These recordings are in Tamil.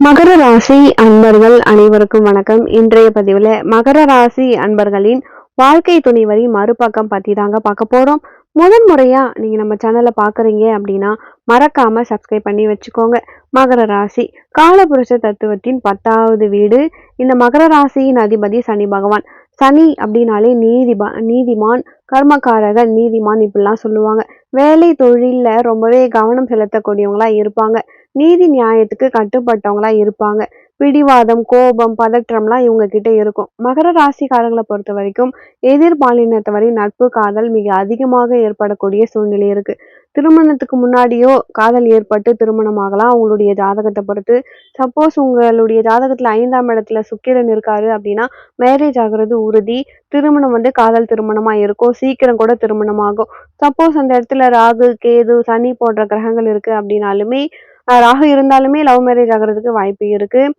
மகர ராசி அன்பர்கள் அனைவருக்கும் வணக்கம். இன்றைய பதிவுல மகர ராசி அன்பர்களின் வாழ்க்கை துணைவரி மறுபக்கம் பத்தி தாங்க பார்க்க போறோம். முதன் முறையா நீங்க நம்ம சேனலை பாக்குறீங்க அப்படின்னா மறக்காம சப்ஸ்கிரைப் பண்ணி வச்சுக்கோங்க. மகர ராசி காலபுருஷ தத்துவத்தின் பத்தாவது வீடு. இந்த மகர ராசியின் அதிபதி சனி பகவான். சனி அப்படின்னாலே நீதிபா நீதிமான் கர்மகாரகன் நீதிமான் இப்படிலாம் சொல்லுவாங்க. வேலை தொழிலில் ரொம்பவே கவனம் செலுத்தக்கூடியவங்களா இருப்பாங்க. நீதி நியாயத்துக்கு கட்டுப்பட்டவங்களா இருப்பாங்க. பிடிவாதம் கோபம் பதற்றம்லாம் இவங்க கிட்ட இருக்கும். மகர ராசிக்காரங்களை பொறுத்த வரைக்கும் எதிர்பாலினத்தவரை நட்பு காதல் மிக அதிகமாக ஏற்படக்கூடிய சூழ்நிலை இருக்கு. திருமணத்துக்கு முன்னாடியோ காதல் ஏற்பட்டு திருமணமாகலாம் அவங்களுடைய ஜாதகத்தை பொறுத்து சப்போஸ் உங்களுடைய ஜாதகத்துல ஐந்தாம் இடத்துல சுக்கிரன் இருக்காரு அப்படின்னா மேரேஜ் ஆகுறது உறுதி. திருமணம் வந்து காதல் திருமணமா இருக்கும். சீக்கிரம் கூட திருமணம் ஆகும். சப்போஸ் அந்த இடத்துல ராகு கேது சனி போன்ற கிரகங்கள் இருக்கு அப்படின்னாலுமே ராகு இருந்தாலுமே லவ் மேரேஜ் ஆகுறதுக்கு வாய்ப்பு இருக்குது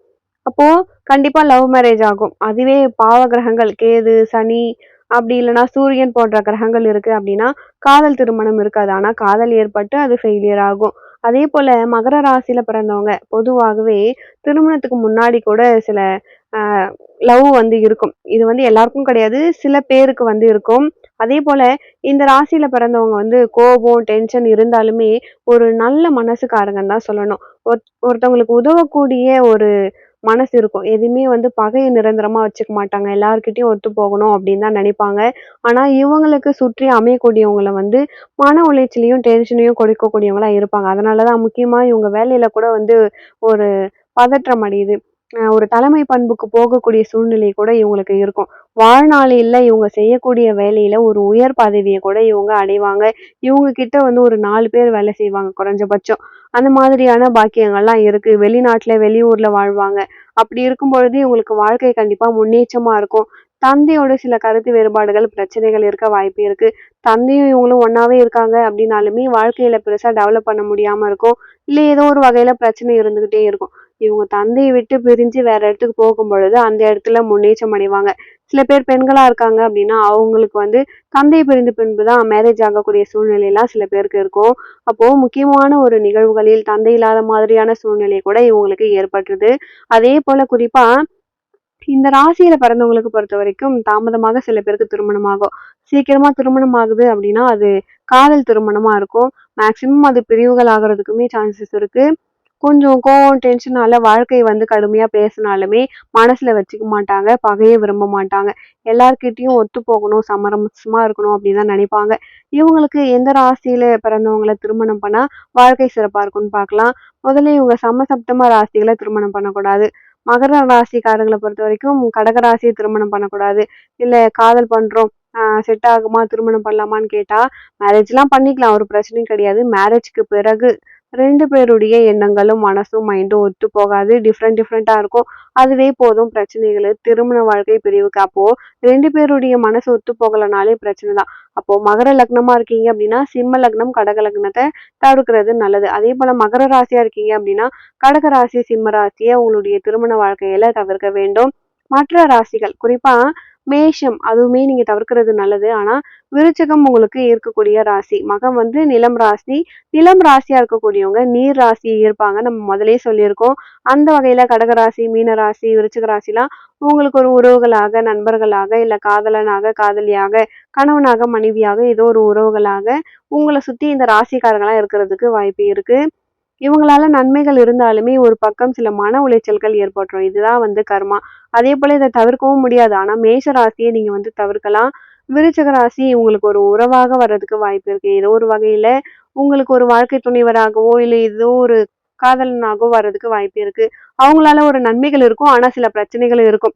அப்போ கண்டிப்பா லவ் மேரேஜ் ஆகும். அதுவே பாவ கிரகங்கள் கேது சனி அப்படி இல்லைன்னா சூரியன் போன்ற கிரகங்கள் இருக்கு அப்படின்னா காதல் திருமணம் இருக்காது. ஆனா காதல் ஏற்பட்டு அது ஃபெயிலியர் ஆகும். அதே போல மகர ராசியில பிறந்தவங்க பொதுவாகவே திருமணத்துக்கு முன்னாடி கூட சில லவ் வந்து இருக்கும். இது வந்து எல்லாருக்கும் கிடையாது சில பேருக்கு வந்து இருக்கும். அதே போல இந்த ராசியில பிறந்தவங்க வந்து கோபம் டென்ஷன் இருந்தாலுமே ஒரு நல்ல மனசுக்காரங்கன்னு தான் சொல்லணும். ஒருத்தவங்களுக்கு உதவக்கூடிய ஒரு மனசு இருக்கும். எதுவுமே வந்து பகையை நிரந்தரமா வச்சுக்க மாட்டாங்க. எல்லாருக்கிட்டையும் ஒத்து போகணும் அப்படின்னு தான் நினைப்பாங்க. ஆனா இவங்களுக்கு சுற்றி அமையக்கூடியவங்களை வந்து மன உளைச்சலையும் டென்ஷனையும் கொடுக்கக்கூடியவங்களா இருப்பாங்க. அதனாலதான் முக்கியமா இவங்க வேலையில கூட வந்து ஒரு பதற்றம் அடையுது. ஒரு தலைமை பண்புக்கு போகக்கூடிய சூழ்நிலை கூட இவங்களுக்கு இருக்கும். வாழ்நாளில் இவங்க செய்யக்கூடிய வேலையில ஒரு உயர் பதவியை கூட இவங்க அடைவாங்க. இவங்க கிட்ட வந்து ஒரு நாலு பேர் வேலை செய்வாங்க குறைஞ்சபட்சம். அந்த மாதிரியான பாக்கியங்கள்லாம் இருக்கு. வெளிநாட்டுல வெளியூர்ல வாழ்வாங்க. அப்படி இருக்கும் பொழுது இவங்களுக்கு வாழ்க்கை கண்டிப்பா முன்னேற்றமா இருக்கும். தந்தையோட சில கருத்து வேறுபாடுகள் பிரச்சனைகள் இருக்க வாய்ப்பு இருக்கு. தந்தையும் இவங்களும் ஒன்னாவே இருக்காங்க அப்படின்னாலுமே வாழ்க்கையில பெருசா டெவலப் பண்ண முடியாம இருக்கும். இல்ல ஏதோ ஒரு வகையில பிரச்சனை இருந்துகிட்டே இருக்கும். இவங்க தந்தையை விட்டு பிரிஞ்சு வேற இடத்துக்கு போகும் பொழுது அந்த இடத்துல முன்னேற்றம் அடைவாங்க. சில பேர் பெண்களாக இருக்காங்க அப்படின்னா அவங்களுக்கு வந்து தந்தை பிரிந்து பின்பு தான் மேரேஜ் ஆகக்கூடிய சூழ்நிலையெல்லாம் சில பேருக்கு இருக்கும். அப்போது முக்கியமான ஒரு நிகழ்வுகளில் தந்தை இல்லாத மாதிரியான சூழ்நிலை கூட இவங்களுக்கு ஏற்பட்டுருது. அதே போல் குறிப்பாக இந்த ராசியில பிறந்தவங்களுக்கு பொறுத்த வரைக்கும் தாமதமாக சில பேருக்கு திருமணம் ஆகும். சீக்கிரமா திருமணம் ஆகுது அப்படின்னா அது காதல் திருமணமா இருக்கும். மேக்சிமம் அது பிரிவுகள் ஆகுறதுக்குமே சான்சஸ் இருக்கு. கொஞ்சம் கோவம் டென்ஷனால வாழ்க்கை வந்து கடுமையா பேசினாலுமே மனசுல வச்சுக்க மாட்டாங்க பகையை விரும்ப மாட்டாங்க. எல்லார்கிட்டயும் ஒத்து போகணும் சமரசமா இருக்கணும் அப்படின்னு தான் நினைப்பாங்க. இவங்களுக்கு எந்த ராசியில பிறந்தவங்களை திருமணம் பண்ணா வாழ்க்கை சிறப்பா இருக்கும்னு பார்க்கலாம். முதல்ல இவங்க சமசப்தமா ராசிகளை திருமணம் பண்ணக்கூடாது. மகர ராசிக்காரங்களை பொறுத்த வரைக்கும் கடக ராசியை திருமணம் பண்ணக்கூடாது. இல்ல காதல் பண்றோம் ஆஹ் செட் ஆகுமா திருமணம் பண்ணலாமான்னு கேட்டா மேரேஜ் எல்லாம் பண்ணிக்கலாம் ஒரு பிரச்சனையும் கிடையாது. மேரேஜ்க்கு பிறகு ரெண்டு பேருடைய எண்ணங்களும் மனசும் மைண்டும் ஒத்து போகாது. டிஃப்ரெண்ட் டிஃப்ரெண்ட்டாக இருக்கும். அதுவே போதும் பிரச்சனைகள். திருமண வாழ்க்கை பிரிவுக்கு அப்போது ரெண்டு பேருடைய மனசு ஒத்து போகலனாலே பிரச்சனை தான். அப்போது மகர லக்னமாக இருக்கீங்க அப்படின்னா சிம்ம லக்னம் கடக லக்னத்தை தவிர்க்கிறது நல்லது. அதே போல் மகர ராசியாக இருக்கீங்க அப்படின்னா கடக ராசி சிம்ம ராசியை உங்களுடைய திருமண வாழ்க்கையில் தவிர்க்க வேண்டும். மற்ற ராசிகள் குறிப்பா மேஷம் அதுவுமே நீங்க தவிர்க்கிறது நல்லது. ஆனா விருச்சகம் உங்களுக்கு இருக்கக்கூடிய ராசி. மகம் வந்து நிலம் ராசி. நிலம் ராசியா இருக்கக்கூடியவங்க நீர் ராசி இருப்பாங்க நம்ம முதலே சொல்லியிருக்கோம். அந்த வகையில கடகராசி மீன ராசி விருச்சக ராசிலாம் உங்களுக்கு ஒரு உறவுகளாக நண்பர்களாக இல்ல காதலனாக காதலியாக கணவனாக மனைவியாக ஏதோ ஒரு உறவுகளாக உங்களை சுத்தி இந்த ராசிக்காரங்களாம் இருக்கிறதுக்கு வாய்ப்பு இருக்கு. இவங்களால நன்மைகள் இருந்தாலுமே ஒரு பக்கம் சில மன உளைச்சல்கள் ஏற்பட்டுரும். இதுதான் வந்து கர்மா. அதே போல இதை தவிர்க்கவும் முடியாது. ஆனா மேஷ ராசியை நீங்க வந்து தவிர்க்கலாம். விருச்சக ராசி உங்களுக்கு ஒரு உறவாக வர்றதுக்கு வாய்ப்பு இருக்கு. ஏதோ ஒரு வகையில உங்களுக்கு ஒரு வாழ்க்கை துணைவராகவோ இல்லை ஏதோ ஒரு காதலனாகவோ வர்றதுக்கு வாய்ப்பு இருக்கு. அவங்களால ஒரு நன்மைகள் இருக்கும். ஆனா சில பிரச்சனைகளும் இருக்கும்.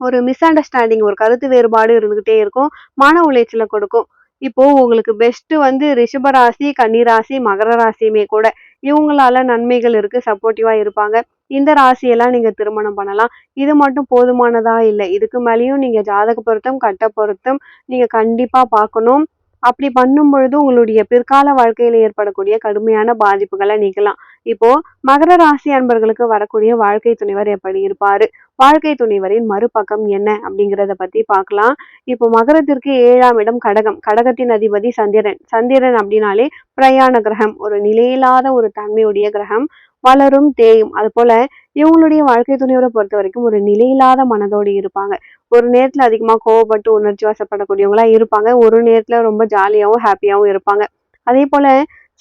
ஒரு மிஸ் அண்டர்ஸ்டாண்டிங் ஒரு கருத்து வேறுபாடு இருந்துகிட்டே இருக்கும். மன உளைச்சலை கொடுக்கும். இப்போ உங்களுக்கு பெஸ்ட் வந்து ரிஷப ராசி கன்னிராசி மகர ராசியுமே கூட. இவங்களால நன்மைகள் இருக்கு சப்போர்ட்டிவா இருப்பாங்க. இந்த ராசியெல்லாம் நீங்க திருமணம் பண்ணலாம். இது மட்டும் போதுமானதா இல்லை. இதுக்கு மேலேயும் நீங்க ஜாதக பொருத்தம் கட்ட பொருத்தம் நீங்க கண்டிப்பா பார்க்கணும். அப்படி பண்ணும் பொழுது உங்களுடைய பிற்கால வாழ்க்கையில ஏற்படக்கூடிய கடுமையான பாதிப்புகளை நீக்கலாம். இப்போ மகர ராசி அன்பர்களுக்கு வரக்கூடிய வாழ்க்கை துணைவர் எப்படி இருப்பாரு? வாழ்க்கை துணைவரின் மறுபக்கம் என்ன அப்படிங்கிறத பத்தி பார்க்கலாம். இப்போ மகரத்திற்கு ஏழாம் இடம் கடகம். கடகத்தின் அதிபதி சந்திரன். சந்திரன் அப்படின்னாலே பிரயாண கிரகம். ஒரு நிலையில்லாத ஒரு தன்மையுடைய கிரகம். வளரும் தேயும். அது போல இவங்களுடைய வாழ்க்கை துணையோட பொறுத்த வரைக்கும் ஒரு நிலையில்லாத மனதோடு இருப்பாங்க. ஒரு நேரத்துல அதிகமா கோவப்பட்டு உணர்ச்சி வசப்படக்கூடியவங்களா இருப்பாங்க. ஒரு நேரத்துல ரொம்ப ஜாலியாவும் ஹாப்பியாவும் இருப்பாங்க. அதே போல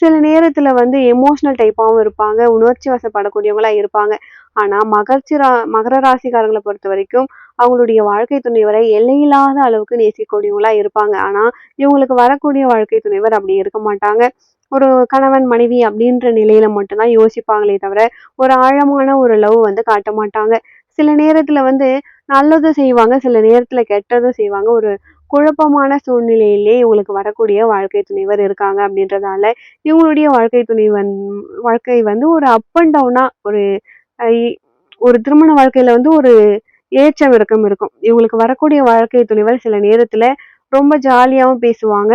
சில நேரத்துல வந்து எமோஷனல் டைப்பாகவும் இருப்பாங்க. உணர்ச்சி வசப்படக்கூடியவங்களா இருப்பாங்க. ஆனா மகர்ச்சி ரா மகர ராசிக்காரங்களை பொறுத்த வரைக்கும் அவங்களுடைய வாழ்க்கை துணைவரை எல்லையில்லாத அளவுக்கு நேசிக்கக்கூடியவங்களா இருப்பாங்க. ஆனா இவங்களுக்கு வரக்கூடிய வாழ்க்கை துணைவர் அப்படி இருக்க மாட்டாங்க. ஒரு கணவன் மனைவி அப்படின்ற நிலையில மட்டும்தான் யோசிப்பாங்களே தவிர ஒரு ஆழமான ஒரு லவ் வந்து காட்ட மாட்டாங்க. சில நேரத்துல வந்து நல்லதும் செய்வாங்க சில நேரத்துல கெட்டதும் செய்வாங்க. ஒரு குழப்பமான சூழ்நிலையிலே இவங்களுக்கு வரக்கூடிய வாழ்க்கை துணைவர் இருக்காங்க அப்படின்றதால இவங்களுடைய வாழ்க்கை துணை வந் வாழ்க்கை வந்து ஒரு அப் அண்ட் டவுனா ஒரு ஒரு திருமண வாழ்க்கையில வந்து ஒரு ஏற்றம் இறக்கம் இருக்கும். இவங்களுக்கு வரக்கூடிய வாழ்க்கை துணைவர் சில நேரத்துல ரொம்ப ஜாலியாகவும் பேசுவாங்க.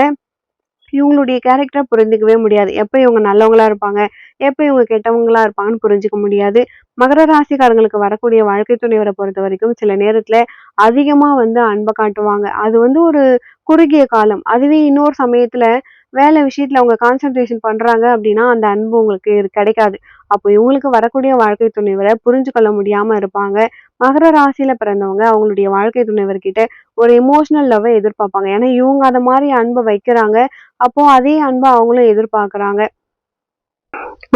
இவங்களுடைய கேரக்டரை புரிஞ்சுக்கவே முடியாது. எப்போ இவங்க நல்லவங்களா இருப்பாங்க எப்போ இவங்க கெட்டவங்களா இருப்பாங்கன்னு புரிஞ்சுக்க முடியாது. மகர ராசிக்காரங்களுக்கு வரக்கூடிய வாழ்க்கை துணைவரை பொறுத்த வரைக்கும் சில நேரத்துல அதிகமா வந்து அன்பை காட்டுவாங்க. அது வந்து ஒரு குறுகிய காலம். அதுவே இன்னொரு சமயத்துல வேலை விஷயத்துல அவங்க கான்சென்ட்ரேஷன் பண்றாங்க அப்படின்னா அந்த அன்பு உங்களுக்கு இது கிடைக்காது. அப்போ இவங்களுக்கு வரக்கூடிய வாழ்க்கை துணைவரை புரிஞ்சு கொள்ள முடியாம இருப்பாங்க. மகர ராசியில பிறந்தவங்க அவங்களுடைய வாழ்க்கை துணைவர்கிட்ட ஒரு எமோஷனல் லவ்வை எதிர்பார்ப்பாங்க. ஏன்னா இவங்க அந்த மாதிரி அன்பை வைக்கிறாங்க. அப்போ அதே அன்பை அவங்களும் எதிர்பார்க்கறாங்க.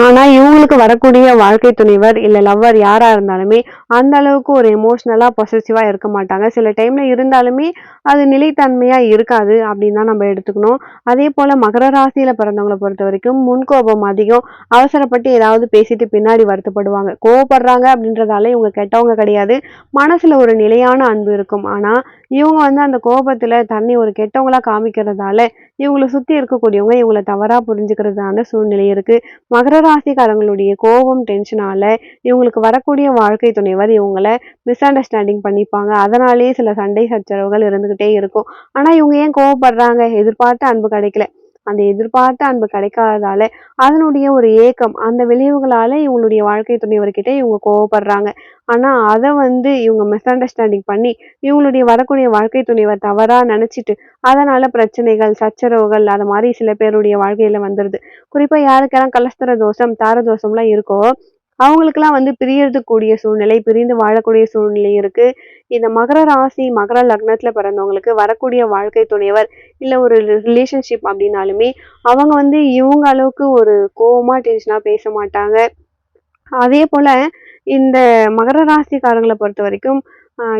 ஆனா இவங்களுக்கு வரக்கூடிய வாழ்க்கை துணைவர் இல்ல லவ்வர் யாரா இருந்தாலுமே அந்த அளவுக்கு ஒரு எமோஷனலா பொசசிவா இருக்க மாட்டாங்க. சில டைம்ல இருந்தாலுமே அது நிலைத்தன்மையா இருக்காது அப்படின்னு தான் நம்ம எடுத்துக்கணும். அதே போல மகர ராசியில பிறந்தவங்களை பொறுத்த வரைக்கும் முன்கோபம் அதிகம். அவசரப்பட்டு ஏதாவது பேசிட்டு பின்னாடி வருத்தப்படுவாங்க. கோவப்படுறாங்க அப்படின்றதால இவங்க கெட்டவங்க கிடையாது. மனசுல ஒரு நிலையான அன்பு இருக்கும். ஆனா இவங்க வந்து அந்த கோபத்துல தன்னை ஒரு கெட்டவங்களா காமிக்கிறதால இவங்களை சுத்தி இருக்கக்கூடியவங்க இவங்களை தவறா புரிஞ்சுக்கிறதான சூழ்நிலை இருக்கு. மகர ராசிக்காரங்களுடைய கோபம் டென்ஷனால இவங்களுக்கு வரக்கூடிய வாழ்க்கை துணைவர் இவங்களை மிஸ் அண்டர்ஸ்டாண்டிங் பண்ணிப்பாங்க. அதனாலேயே சில சண்டை சச்சரவுகள் இருந்துகிட்டே இருக்கும். ஆனா இவங்க ஏன் கோவப்படுறாங்க? எதிர்பார்த்த அன்பு கிடைக்கல. அந்த எதிர்பார்த்த அன்பு கிடைக்காததால அதனுடைய ஒரு ஏக்கம் அந்த விளைவுகளால இவங்களுடைய வாழ்க்கை துணைவர்கிட்ட இவங்க கோவப்படுறாங்க. ஆனா அதை வந்து இவங்க மிஸ் அண்டர்ஸ்டாண்டிங் பண்ணி இவங்களுடைய வரக்கூடிய வாழ்க்கை துணைவர் தவறா நினைச்சிட்டு அதனால பிரச்சனைகள் சச்சரவுகள் அது மாதிரி சில பேருடைய வாழ்க்கையில வந்துருது. குறிப்பா யாருக்கெல்லாம் கலஸ்தர தோஷம் தார தோஷம்லாம் இருக்கோ அவங்களுக்கெல்லாம் வந்து பிரியறதுக்கூடிய சூழ்நிலை பிரிந்து வாழக்கூடிய சூழ்நிலை இருக்கு. இந்த மகர ராசி மகர லக்னத்துல பிறந்தவங்களுக்கு வரக்கூடிய வாழ்க்கை துணைவர் இல்லை ஒரு ரிலேஷன்ஷிப் அப்படின்னாலுமே அவங்க வந்து இவங்க அளவுக்கு ஒரு கோவமா டென்ஷனா பேச மாட்டாங்க. அதே போல இந்த மகர ராசிக்காரங்களை பொறுத்த வரைக்கும்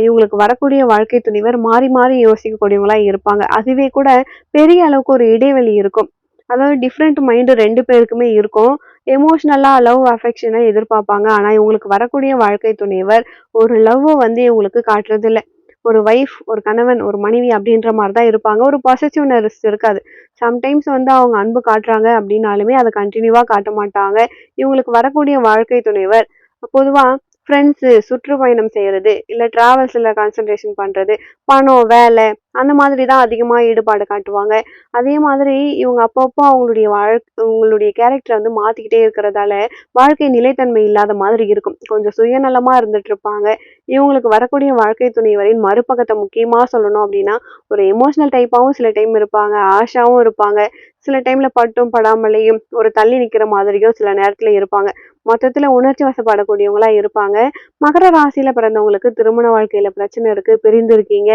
இவங்களுக்கு வரக்கூடிய வாழ்க்கை துணைவர் மாறி மாறி யோசிக்கக்கூடியவங்களா இருப்பாங்க. அதுவே கூட பெரிய அளவுக்கு ஒரு இடைவெளி இருக்கும். அதாவது டிஃப்ரெண்ட் மைண்டு ரெண்டு பேருக்குமே இருக்கும். எமோஷ்னலாக லவ் அஃபெக்ஷனை எதிர்பார்ப்பாங்க. ஆனால் இவங்களுக்கு வரக்கூடிய வாழ்க்கை துணைவர் ஒரு லவ்வை வந்து இவங்களுக்கு காட்டுறதில்ல. ஒரு வைஃப் ஒரு கணவன் ஒரு மனைவி அப்படின்ற மாதிரி தான் இருப்பாங்க. ஒரு பாசிட்டிவ்னஸ் இருக்காது. சம்டைம்ஸ் வந்து அவங்க அன்பு காட்டுறாங்க அப்படின்னாலுமே அதை கண்டினியூவாக காட்ட மாட்டாங்க. இவங்களுக்கு வரக்கூடிய வாழ்க்கை துணைவர் பொதுவாக ஃப்ரெண்ட்ஸு சுற்றுப்பயணம் செய்கிறது இல்லை ட்ராவல்ஸில் கான்சன்ட்ரேஷன் பண்ணுறது பணம் வேலை அந்த மாதிரி தான் அதிகமாக ஈடுபாடு காட்டுவாங்க. அதே மாதிரி இவங்க அப்பப்போ அவங்களுடைய வாழ் அவங்களுடைய கேரக்டரை வந்து மாற்றிக்கிட்டே இருக்கிறதால வாழ்க்கை நிலைத்தன்மை இல்லாத மாதிரி இருக்கும். கொஞ்சம் சுயநலமாக இருந்துட்டு இருப்பாங்க. இவங்களுக்கு வரக்கூடிய வாழ்க்கை துணைவரின் மறுபக்கத்தை முக்கியமாக சொல்லணும் அப்படின்னா ஒரு எமோஷனல் டைப்பாகவும் சில டைம் இருப்பாங்க. ஆஷாவும் இருப்பாங்க. சில டைமில் பட்டும் படாமலேயும் ஒரு தள்ளி நிற்கிற மாதிரியும் சில நேரத்தில் இருப்பாங்க. மொத்தத்தில் உணர்ச்சி வசப்படக்கூடியவங்களா இருப்பாங்க. மகர ராசியில் பிறந்தவங்களுக்கு திருமண வாழ்க்கையில் பிரச்சனை இருக்குது பிரிந்து இருக்கீங்க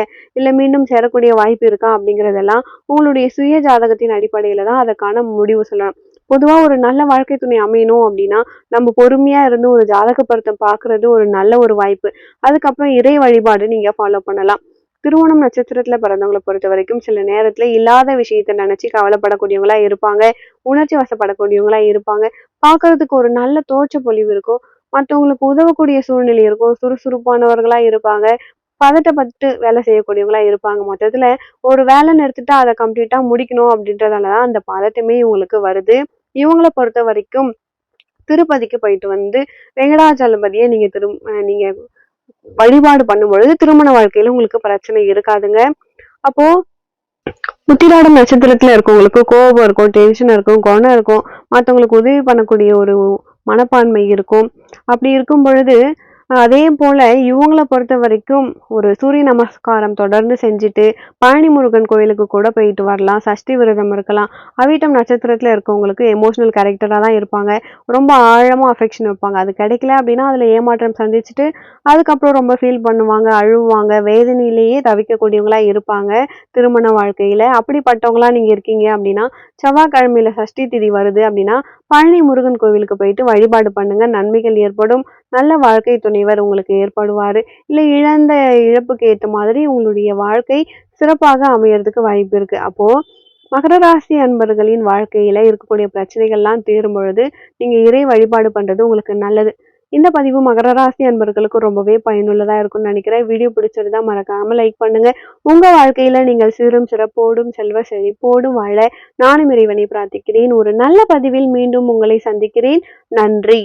மீண்டும் மீண்டும் சேரக்கூடிய வாய்ப்பு இருக்கா அப்படிங்கிறதெல்லாம் உங்களுடைய சுய ஜாதகத்தின் அடிப்படையில தான் அதற்கான முடிவு சொல்லணும். பொதுவா ஒரு நல்ல வாழ்க்கை துணை அமையணும் அப்படின்னா நம்ம பொறுமையா இருந்து ஒரு ஜாதக பொருத்தம் பார்க்குறது ஒரு நல்ல ஒரு வாய்ப்பு. அதுக்கப்புறம் இறை வழிபாடு நீங்க ஃபாலோ பண்ணலாம். திருவோணம் நட்சத்திரத்துல பிறந்தவங்களை பொறுத்த வரைக்கும் சில நேரத்துல இல்லாத விஷயத்த நினைச்சு கவலைப்படக்கூடியவங்களா இருப்பாங்க. உணர்ச்சி வசப்படக்கூடியவங்களா இருப்பாங்க. பாக்குறதுக்கு ஒரு நல்ல தோற்ற பொலிவு இருக்கும். மற்றவங்களுக்கு உதவக்கூடிய சூழ்நிலை இருக்கும். சுறுசுறுப்பானவர்களா இருப்பாங்க. பதட்டப்பட்டு வேலை செய்யக்கூடியவங்களா இருப்பாங்க மொத்தத்துல. ஒரு வேலைன்னு எடுத்துட்டா அதை கம்ப்ளீட்டா முடிக்கணும் அப்படின்றதாலதான் அந்த பதட்டமே இவங்களுக்கு வருது. இவங்கள பொறுத்த வரைக்கும் திருப்பதிக்கு போயிட்டு வந்து வெங்கடாச்சலபதியை நீங்க திரு நீங்க வழிபாடு பண்ணும்பொழுது திருமண வாழ்க்கையில உங்களுக்கு பிரச்சனை இருக்காதுங்க. அப்போ முத்திராடம் நட்சத்திரத்துல இருக்கவங்களுக்கு கோபம் இருக்கும் டென்ஷன் இருக்கும் குணம் இருக்கும். மற்றவங்களுக்கு உதவி பண்ணக்கூடிய ஒரு மனப்பான்மை இருக்கும். அப்படி இருக்கும் பொழுது அதே போல் இவங்களை பொறுத்த வரைக்கும் ஒரு சூரிய நமஸ்காரம் தொடர்ந்து செஞ்சுட்டு பழனி முருகன் கோயிலுக்கு கூட போயிட்டு வரலாம் சஷ்டி விரதம் இருக்கலாம். அவிட்டம் நட்சத்திரத்தில் இருக்கவங்களுக்கு எமோஷனல் கேரக்டராக தான் இருப்பாங்க. ரொம்ப ஆழமாக அஃபெக்ஷன் வைப்பாங்க. அது கிடைக்கல அப்படின்னா அதில் ஏமாற்றம் சந்திச்சுட்டு அதுக்கப்புறம் ரொம்ப ஃபீல் பண்ணுவாங்க அழுவாங்க. வேதனையிலேயே தவிக்கக்கூடியவங்களாக இருப்பாங்க திருமண வாழ்க்கையில். அப்படிப்பட்டவங்களா நீங்கள் இருக்கீங்க அப்படின்னா செவ்வாய்க்கிழமையில சஷ்டி திதி வருது அப்படின்னா பழனி முருகன் கோவிலுக்கு போயிட்டு வழிபாடு பண்ணுங்கள் நன்மைகள் ஏற்படும். நல்ல வாழ்க்கை துணைவர் உங்களுக்கு ஏற்படுவார். இல்லை இழந்த இழப்புக்கு ஏற்ற மாதிரி உங்களுடைய வாழ்க்கை சிறப்பாக அமையறதுக்கு வாய்ப்பு இருக்கு. அப்போ மகர ராசி அன்பர்களின் வாழ்க்கையில இருக்கக்கூடிய பிரச்சனைகள்லாம் தீரும் பொழுது நீங்க இறை வழிபாடு பண்றது உங்களுக்கு நல்லது. இந்த பதிவு மகர ராசி அன்பர்களுக்கு ரொம்பவே பயனுள்ளதாக இருக்கும்னு நினைக்கிறேன். வீடியோ பிடிச்சிருந்தா மறக்காம லைக் பண்ணுங்க. உங்க வாழ்க்கையில நீங்கள் சீரும் சிறப்போடும் செல்வ செழிப்போடும் வாழ நானும் இறைவனை பிரார்த்திக்கிறேன். ஒரு நல்ல பதிவில் மீண்டும் உங்களை சந்திக்கிறேன். நன்றி.